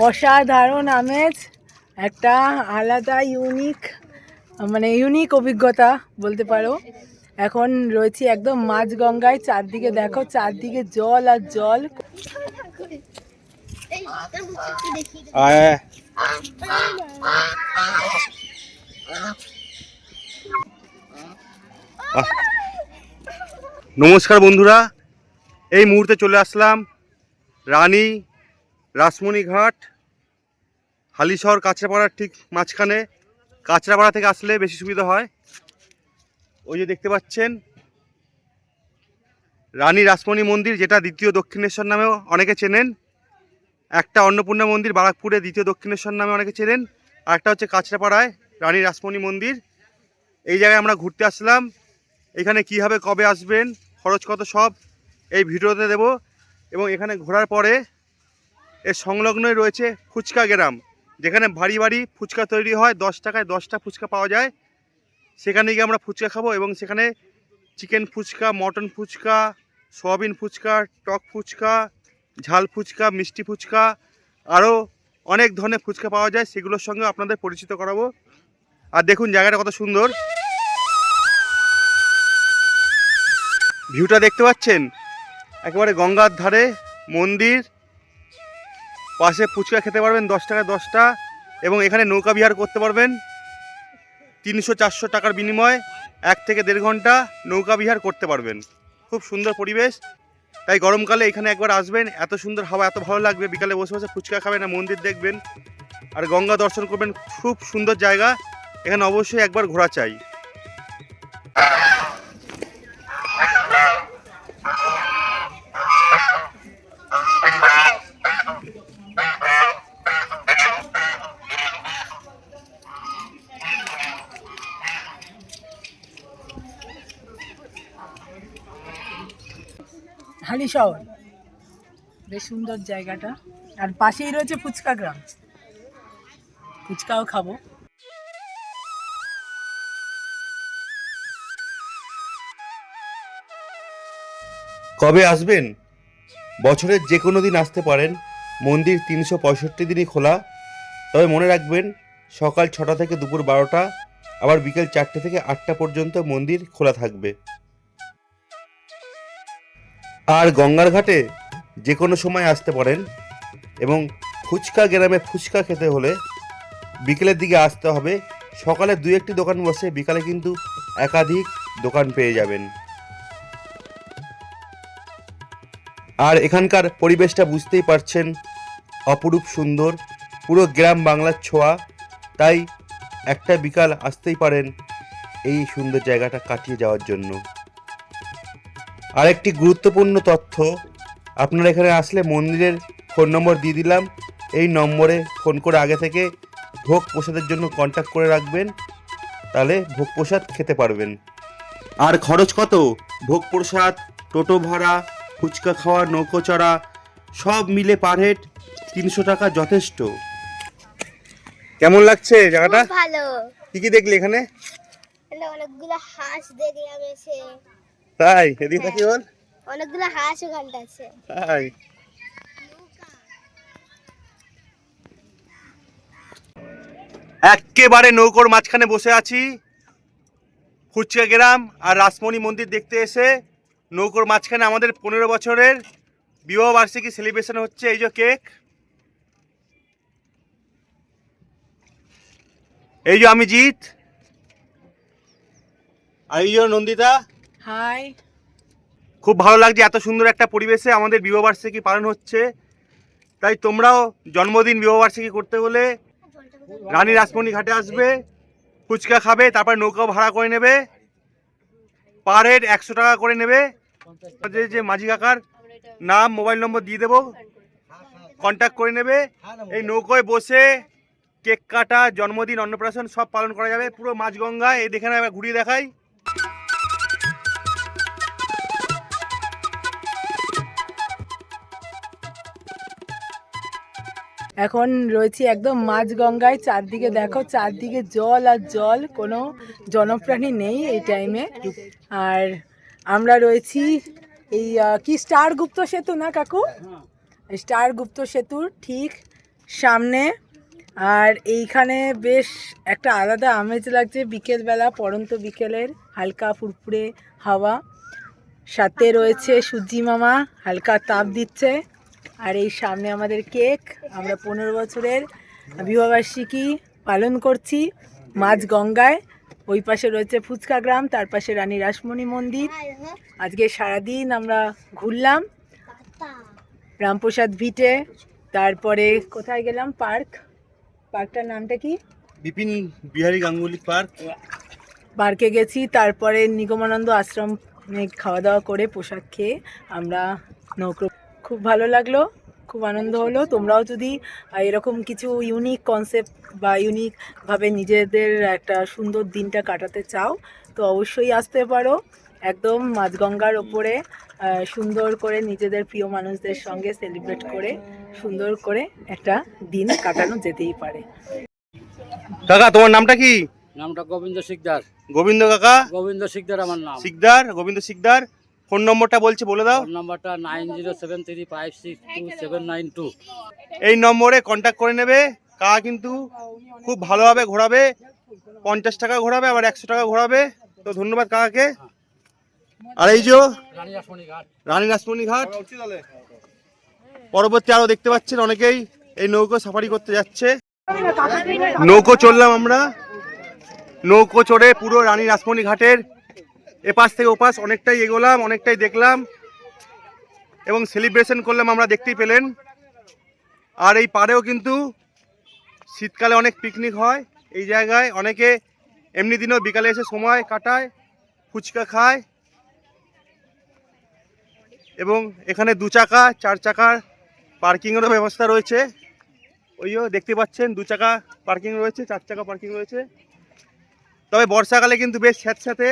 অসাধারণ আমেজ, একটা আলাদা ইউনিক মানে ইউনিক অভিজ্ঞতা বলতে পারো। এখন রয়েছি একদম মাঝগঙ্গায়, চারদিকে দেখো, চারদিকে জল আর জল। নমস্কার বন্ধুরা, এই মুহূর্তে চলে আসলাম রানী রাসমণি ঘাট হালিশহর কাঁচরাপাড়ার ঠিক মাঝখানে। কাঁচরাপাড়া থেকে আসলে বেশি সুবিধা হয়। ওই যে দেখতে পাচ্ছেন, রানী রাসমণি মন্দির, যেটা দ্বিতীয় দক্ষিণেশ্বর নামেও অনেকে চেনেন। একটা অন্নপূর্ণা মন্দির, বারাকপুরে দ্বিতীয় দক্ষিণেশ্বর নামে অনেকে চেনেন। আর একটা হচ্ছে কাঁচরাপাড়ায়, রানী রাসমণি মন্দির। এই জায়গায় আমরা ঘুরতে আসলাম। এখানে কীভাবে কবে আসবেন, খরচ কত সব, এই ভিডিওতে দেব। এবং এখানে ঘোরার পরে এর সংলগ্নই রয়েছে ফুচকা গ্রাম। যেখানে ভারী ভারী ফুচকা তৈরি হয়, দশ টাকায় দশটা ফুচকা পাওয়া যায়। সেখানে গিয়ে আমরা ফুচকা খাব এবং সেখানে chicken phuchka, mutton phuchka, soybean phuchka, টক ফুচকা, ঝাল ফুচকা, মিষ্টি ফুচকা, আরও অনেক ধরনের ফুচকা পাওয়া যায়। সেগুলোর সঙ্গে আপনাদের পরিচিত করাবো। আর দেখুন, জায়গাটা কত সুন্দর। ভিউটা দেখতে পাচ্ছেন? একেবারে গঙ্গার ধারে, মন্দির পাশে ফুচকা খেতে পারবেন, দশ টাকা দশটা, এবং এখানে নৌকা বিহার করতে পারবেন। তিনশো চারশো টাকার বিনিময়ে এক থেকে দেড় ঘণ্টা নৌকা বিহার করতে পারবেন। খুব সুন্দর পরিবেশ। তাই গরমকালে এখানে একবার আসবেন, এত সুন্দর হাওয়া, এত ভালো লাগবে। বিকালে বসে বসে ফুচকা খাবেন আর মন্দির দেখবেন। আর গঙ্গা দর্শন করবেন, খুব সুন্দর জায়গা। এখানে অবশ্যই একবার ঘোরা চাই হালি শহর। বেশ সুন্দর জায়গাটা। আর পাশেই রয়েছে ফুচকা গ্রাম। ফুচকাও খাব। কবে আসবেন? বছরের যে কোনো দিন আসতে পারেন। মন্দির তিনশো পঁয়ষট্টি দিনই খোলা। তবে মনে রাখবেন, সকাল ছটা থেকে দুপুর বারোটা, আবার বিকেল চারটে থেকে আটটা পর্যন্ত মন্দির খোলা থাকবে। আর গঙ্গার ঘাটে যে কোনো সময় আসতে পারেন এবং ফুচকা গ্রামে ফুচকা খেতে হলে বিকেলের দিকে আসতে হবে। সকালে দু একটি দোকান বসে বিকালে কিন্তু একাধিক দোকান পেয়ে যাবেন। আর এখানকার পরিবেশটা বুঝতেই পারছেন, অপরূপ সুন্দর। পুরো গ্রাম বাংলার ছোঁয়া। তাই একটা বিকাল আসতেই পারেন এই সুন্দর জায়গাটা কাটিয়ে যাওয়ার জন্য। আরেকটি গুরুত্বপূর্ণ তথ্য আপনারা এখানে আসলে মন্দিরের ফোন নম্বর দিয়ে দিলাম। এই নম্বরে ফোন করে আগে থেকে ভোগ প্রসাদের জন্য কন্ট্যাক্ট করে রাখবেন তাহলে ভোগ প্রসাদ খেতে পারবেন। আর খরচ কত? ভোগ প্রসাদ টোটো ভাড়া ফুচকা খাওয়া নৌকো চড়া সব মিলে পার হেড তিনশো টাকা যথেষ্ট। কেমন লাগছে জায়গাটা? ভালো। কি কি দেখলি এখানে? এখানে অনেকগুলো হাঁস দেখলাম এসে। তাই? এদিকে বল। অনেকগুলো হাঁস ওখানটা আছে তাই? একেবারে নৌকোর মাঝখানে বসে আছি। ফুচকা গ্রাম আর রাসমণি মন্দির দেখতে এসে নৌকোর মাঝখানে আমাদের পনেরো বছরের বিবাহ বার্ষিকী সেলিব্রেশন হচ্ছে এই যে কেক এই যে আমি জিৎ আর এই যে নন্দিতা। হাই খুব ভালো লাগছে এত সুন্দর একটা পরিবেশে আমাদের বিবাহবার্ষিকী পালন হচ্ছে। তাই তোমরাও জন্মদিন বিবাহবার্ষিকী করতে হলে রানী রাসমণি ঘাটে আসবে, ফুচকা খাবে, তারপর নৌকা ভাড়া করে নেবে পার হেড একশো টাকা করে নেবে। যে মাঝি কাকার নাম মোবাইল নম্বর দিয়ে দেবো কন্ট্যাক্ট করে নেবে। এই নৌকোয় বসে কেক কাটা, জন্মদিন, অন্নপ্রাশন সব পালন করা যাবে। পুরো মাঝগঙ্গায়, এই দেখে না ঘুরিয়ে দেখাই। এখন রয়েছি একদম মাঝগঙ্গায়, চারদিকে দেখো, চারদিকে জল আর জল, কোনো জনপ্রাণী নেই এই টাইমে আর আমরা রয়েছি এই কি স্টার গুপ্ত সেতু না কাকু? স্টার গুপ্ত সেতুর ঠিক সামনে। আর এইখানে বেশ একটা আলাদা আমেজ লাগছে, বিকেলবেলা, পড়ন্ত বিকেলের হালকা ফুরফুরে হাওয়া। সাথে রয়েছে সূর্যি মামা, হালকা তাপ দিচ্ছে। আর এই সামনে আমাদের কেক। আমরা পনেরো বছরের বিবাহবার্ষিকী পালন করছি মাঝ গঙ্গায়। ওই পাশে রয়েছে ফুচকা গ্রাম তার পাশে রানী রাসমণি মন্দির। আজকে সারাদিন আমরা ঘুরলাম রামপ্রসাদ ভিটে। তারপরে কোথায় গেলাম? পার্ক। পার্কটার নামটা কি? বিপিন বিহারী গাঙ্গুলি পার্ক। পার্কে গেছি তারপরে নিগমানন্দ আশ্রমে খাওয়া দাওয়া করে পোশাক খেয়ে আমরা নৌকো খুব ভালো লাগল খুব আনন্দ হলো। তোমরাও যদি এরকম কিছু ইউনিক কনসেপ্ট বা ইউনিকভাবে নিজেদের একটা সুন্দর দিনটা কাটাতে চাও তো অবশ্যই আসতে পারো। একদম মাঝগঙ্গার ওপরে সুন্দর করে নিজেদের প্রিয় মানুষদের সঙ্গে সেলিব্রেট করে সুন্দর করে একটা দিন কাটানো যেতেই পারে। কাকা তোমার নামটা কি? নামটা গোবিন্দ শিকদার। গোবিন্দ কাকা? গোবিন্দ শিকদার আমার নাম। শিকদার গোবিন্দ শিকদার। ফোন নম্বরটা বলছি বলে দাও। ফোন নাম্বারটা nine zero seven three five six two seven nine two. এই নম্বরে কন্ট্যাক্ট করে নেবে। কাকা কিন্তু খুব ভালোভাবে ঘোরাবে। পঞ্চাশ টাকা ঘোরাবে আবার একশো টাকা ঘোরাবে। তো ধন্যবাদ কাকাকে। আর এই যে রানী রাসমণি ঘাট। রানী রাসমণি ঘাট। পরবর্তী আরও দেখতে পাচ্ছেন অনেকেই। এই নৌকো সাফারি করতে যাচ্ছে। নৌকো চললাম আমরা। নৌকো চড়ে পুরো রানী রাসমণি ঘাটের এপাশ থেকে ওপাশ অনেকটাই এগোলাম, অনেকটাই দেখলাম এবং সেলিব্রেশন করলাম, আমরা দেখতেই পেলেন। আর এই পাড়েও কিন্তু শীতকালে অনেক পিকনিক হয়, এই জায়গায় অনেকে এমনি দিনও বিকালে এসে সময় কাটায়, ফুচকা খায় এবং এখানে দু চাকা, চার চাকার পার্কিংয়েরও ব্যবস্থা রয়েছে। ওইও দেখতে পাচ্ছেন, দু চাকা পার্কিং রয়েছে, চার চাকা পার্কিং রয়েছে। তবে বর্ষাকালে কিন্তু বেশ স্যাঁতস্যাঁতে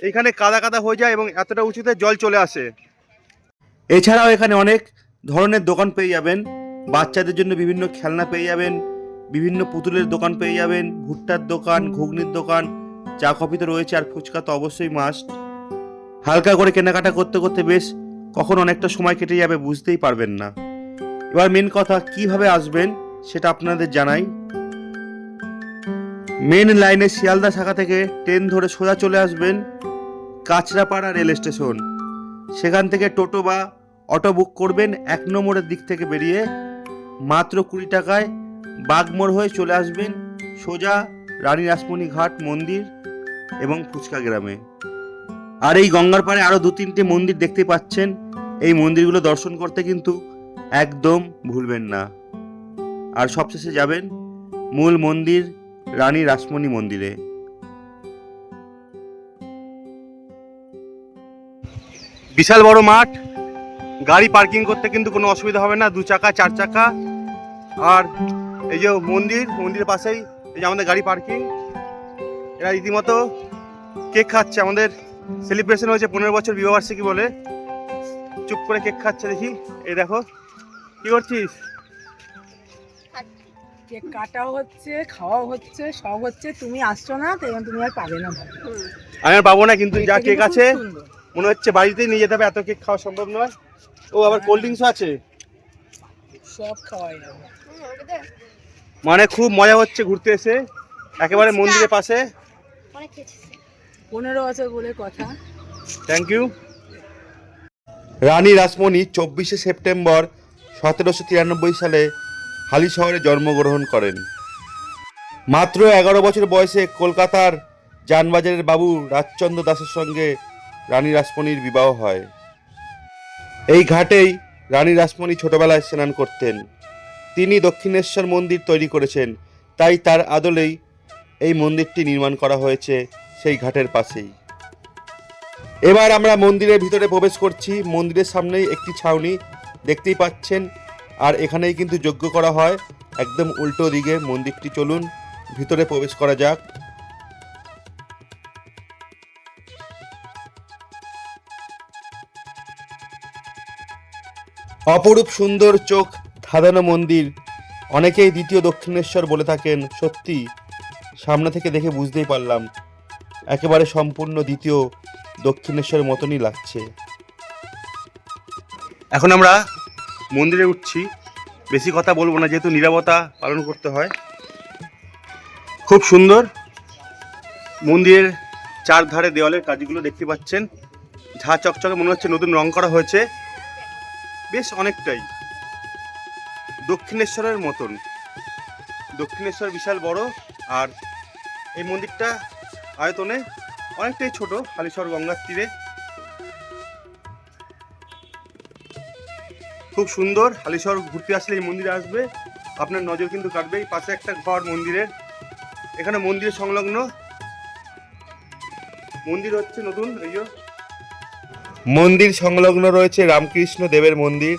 এইখানে কাদা কাদা হয়ে যায় এবং এতটা উঁচুতে জল চলে আসে। এছাড়াও এখানে অনেক ধরনের দোকান পেয়ে যাবেন। বাচ্চাদের জন্য বিভিন্ন খেলনা পেয়ে যাবেন, বিভিন্ন পুতুলের দোকান পেয়ে যাবেন, ভুট্টার দোকান, ঘুগনির দোকান, চা কফি তো রয়েছে আর ফুচকা তো অবশ্যই মাস্ট হালকা করে কেনাকাটা করতে করতে বেশ কখন অনেকটা সময় কেটে যাবে বুঝতেই পারবেন না। এবার মেন কথা, কীভাবে আসবেন সেটা আপনাদের জানাই। মেন লাইনে শিয়ালদা শাখা থেকে ট্রেন ধরে সোজা চলে আসবেন কাঁচরাপাড়া রেল স্টেশন। সেখান থেকে টোটো বা অটো বুক করবেন এক নম্বরের দিক থেকে বেরিয়ে মাত্র কুড়ি টাকায় বাগমোড় হয়ে চলে আসবেন সোজা রানী রাসমণি ঘাট মন্দির এবং ফুচকা গ্রামে। আর এই গঙ্গার পাড়ে আরও দু তিনটে মন্দির দেখতে পাচ্ছেন। এই মন্দিরগুলো দর্শন করতে কিন্তু একদম ভুলবেন না। আর সবশেষে যাবেন মূল মন্দির রানী রাসমণি মন্দিরে। বিশাল বড় মাঠ। গাড়ি পার্কিং করতে কিন্তু কোনো অসুবিধা হবে না, দু চাকা, চার চাকা। আর এই যে মন্দির, মন্দিরের পাশেই এই যে আমাদের গাড়ি পার্কিং। এরা রীতিমতো কেক খাচ্ছে। আমাদের সেলিব্রেশন হয়েছে পনেরো বছর বিবাহবার্ষিকী বলে। চুপ করে কেক খাচ্ছে দেখি। এই দেখো, কি করছিস? কেক কাটাও হচ্ছে খাওয়াও হচ্ছে সব হচ্ছে তুমি আসছো না তো এবং তুমি আর পাবে না আমি আর পাবো না কিন্তু যা কেক আছে মনে হচ্ছে বাড়িতেই নিয়ে যেতে হবে এত কেক খাওয়া সম্ভব নয়। ও আবার কোল্ড ড্রিঙ্কসও আছে? সব খাওয়াই মানে খুব মজা হচ্ছে ঘুরতে এসে একেবারে মন্দিরের পাশে। পনেরো বছর বলে কথা। থ্যাংক ইউ রানী রাসমণি চব্বিশে সেপ্টেম্বর সতেরোশো তিরানব্বই সালে হালি শহরে জন্মগ্রহণ করেন। মাত্র এগারো বছর বয়সে কলকাতার যানবাজারের বাবু রাজচন্দ্র দাসের সঙ্গে রানী রাসমণির বিবাহ হয়। এই ঘাটেই রানী রাসমণি ছোটবেলায় স্নান করতেন। তিনি দক্ষিণেশ্বর মন্দির তৈরি করেছেন, তাই তার আদলেই এই মন্দিরটি নির্মাণ করা হয়েছে সেই ঘাটের পাশেই। এবার আমরা মন্দিরের ভিতরে প্রবেশ করছি। মন্দিরের সামনেই একটি ছাউনি দেখতেই পাচ্ছেন আর এখানেই কিন্তু যজ্ঞ করা হয়। একদম উল্টো দিকে মন্দিরটি চলুন, ভিতরে প্রবেশ করা যাক। অপরূপ সুন্দর চোখ, ধাঁধানো মন্দির। অনেকেই দ্বিতীয় দক্ষিণেশ্বর বলে থাকেন, সত্যি, সামনে থেকে দেখে বুঝতেই পারলাম। একেবারে সম্পূর্ণ দ্বিতীয় দক্ষিণেশ্বরের মতনই লাগছে। এখন আমরা মন্দিরে উঠছি। বেশি কথা বলব না, যেহেতু নিরাপত্তা পালন করতে হয়। খুব সুন্দর মন্দিরের চারধারে দেওয়ালের কাজগুলো দেখতে পাচ্ছেন। ঝা চকচকে মনে হচ্ছে নতুন রং করা হয়েছে। বেশ অনেকটাই। দক্ষিণেশ্বরের মতন। দক্ষিণেশ্বর বিশাল বড়, আর এই মন্দিরটা আয়তনে অনেকটাই ছোট হালিশহর গঙ্গার তীরে। খুব সুন্দর, হালিশহর ঘুরতে আসলে এই মন্দিরে আসবে। আপনার নজর কিন্তু কাটবে এই পাশে একটা ঘর মন্দিরের। এখানে মন্দির সংলগ্ন। মন্দির হচ্ছে নতুন, এই মন্দির সংলগ্ন রয়েছে রামকৃষ্ণ দেবের মন্দির।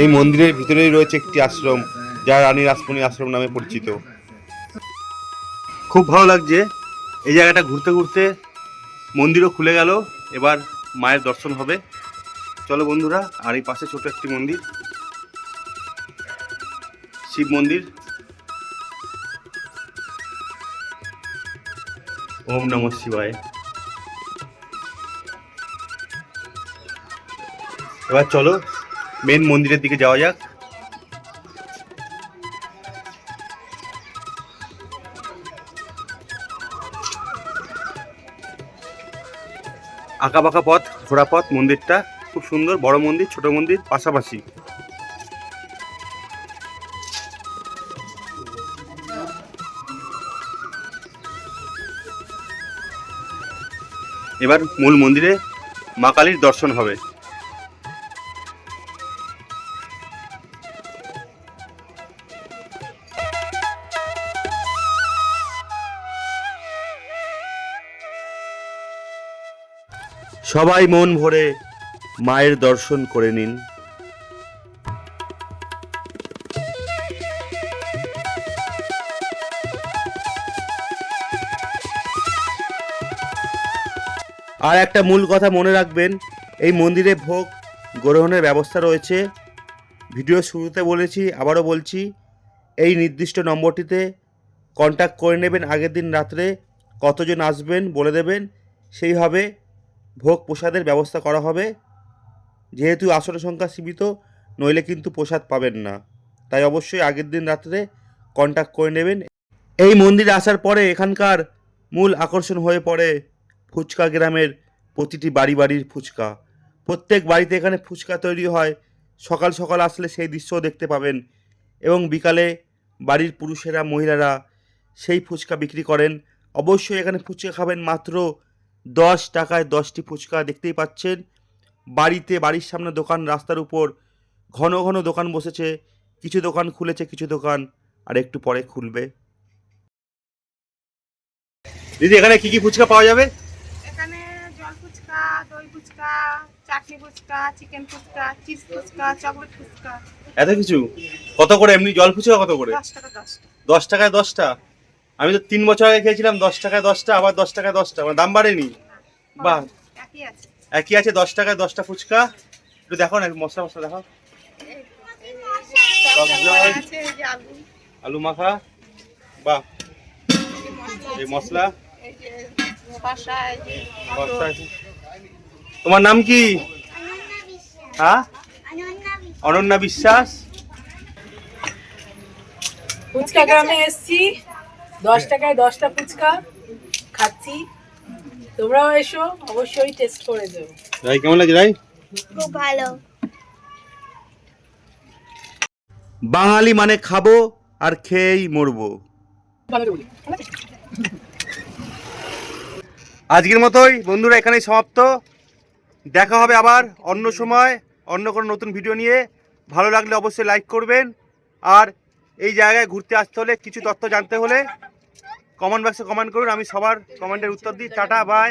এই মন্দিরের ভিতরেই রয়েছে একটি আশ্রম, যা রানী রাসমণি আশ্রম নামে পরিচিত। খুব ভালো লাগছে। এই জায়গাটা ঘুরতে ঘুরতে মন্দিরও খুলে গেল, এবার মায়ের দর্শন হবে। চলো বন্ধুরা, আর এই পাশে ছোট একটি মন্দির। শিব মন্দির। ওম নম শিবায়। এবার চলো মেন মন্দিরের দিকে যাওয়া যাক। আঁকা বাঁকা পথ, ঘোড়া পথ, মন্দিরটা। খুব সুন্দর, বড় মন্দির, ছোট মন্দির পাশাপাশি। এবার মূল মন্দিরে মা কালীর দর্শন হবে। সবাই মন ভরে মায়ের দর্শন করে নিন। আর একটা মূল কথা মনে রাখবেন, এই মন্দিরে ভোগ গ্রহণের ব্যবস্থা রয়েছে। ভিডিও শুরুতে বলেছি, আবারও বলছি, এই নির্দিষ্ট নম্বরটিতে কন্ট্যাক্ট করে নেবেন আগের দিন রাত্রে, কতজন আসবেন বলে দেবেন। সেইভাবে ভোগ প্রসাদের ব্যবস্থা করা হবে। যেহেতু আসন সংখ্যা সীমিত, নইলে কিন্তু প্রসাদ পাবেন না। তাই অবশ্যই আগের দিন রাত্রে কন্ট্যাক্ট করে নেবেন। এই মন্দিরে আসার পরে এখানকার মূল আকর্ষণ হয়ে পড়ে ফুচকা গ্রামের প্রতিটি বাড়ি বাড়ির ফুচকা। প্রত্যেক বাড়িতে এখানে ফুচকা তৈরি হয়। সকাল সকাল আসলে সেই দৃশ্যও দেখতে পাবেন এবং বিকালে বাড়ির পুরুষেরা, মহিলারা সেই ফুচকা বিক্রি করেন। অবশ্যই এখানে ফুচকা খাবেন মাত্র দশ টাকায় দশটি ফুচকা দেখতেই পাচ্ছেন। বাড়িতে বাড়ির সামনে দোকান রাস্তার উপর ঘন ঘন দোকান বসেছে। কিছু দোকান খুলেছে কিছু দোকান আর একটু পরে খুলবে। দিদি এখানে কি কি ফুচকা পাওয়া যাবে? এখানে জল ফুচকা দই phuchka chutney phuchka chicken phuchka cheese phuchka chocolate phuchka. এত কিছু? কত করে? এমনি জল ফুচকা কত করে? দশ টাকায় দশটা? আমি তো তিন বছর আগে খেয়েছিলাম দশ টাকায় দশটা আবার দশ টাকায় দশটা। মানে দাম বাড়েনি? বাহ। একই আছে। একই আছে দশ টাকায় দশটা ফুচকা। একটু দেখো না মশলা মশলা দেখো সব জল। আছে এই যে আলু। আলু মাখা। বাহ। এই মশলা। তোমার নাম কি? হ্যাঁ? অনন্যা বিশ্বাস অনন্যা বিশ্বাস। ফুচকা গ্রামে এসছি। দশ টাকায় দশটা ফুচকা খাচ্ছি। তোমরাও এসো অবশ্যই টেস্ট করে যাও। রাই কেমন লাগছে রাই? খুব ভালো। বাঙালি মানে খাব আর খেয়েই মরবো। আজকের মতোই বন্ধুরা এখানেই সমাপ্ত। দেখা হবে আবার অন্য সময় অন্য কোনো নতুন ভিডিও নিয়ে। ভালো লাগলে অবশ্যই লাইক করবেন। আর এই জায়গায় ঘুরতে আসতে হলে কিছু তথ্য জানতে হলে কমেন্ট বক্সে কমেন্ট করুন আমি সবার কমেন্টের উত্তর দিই। Tata bye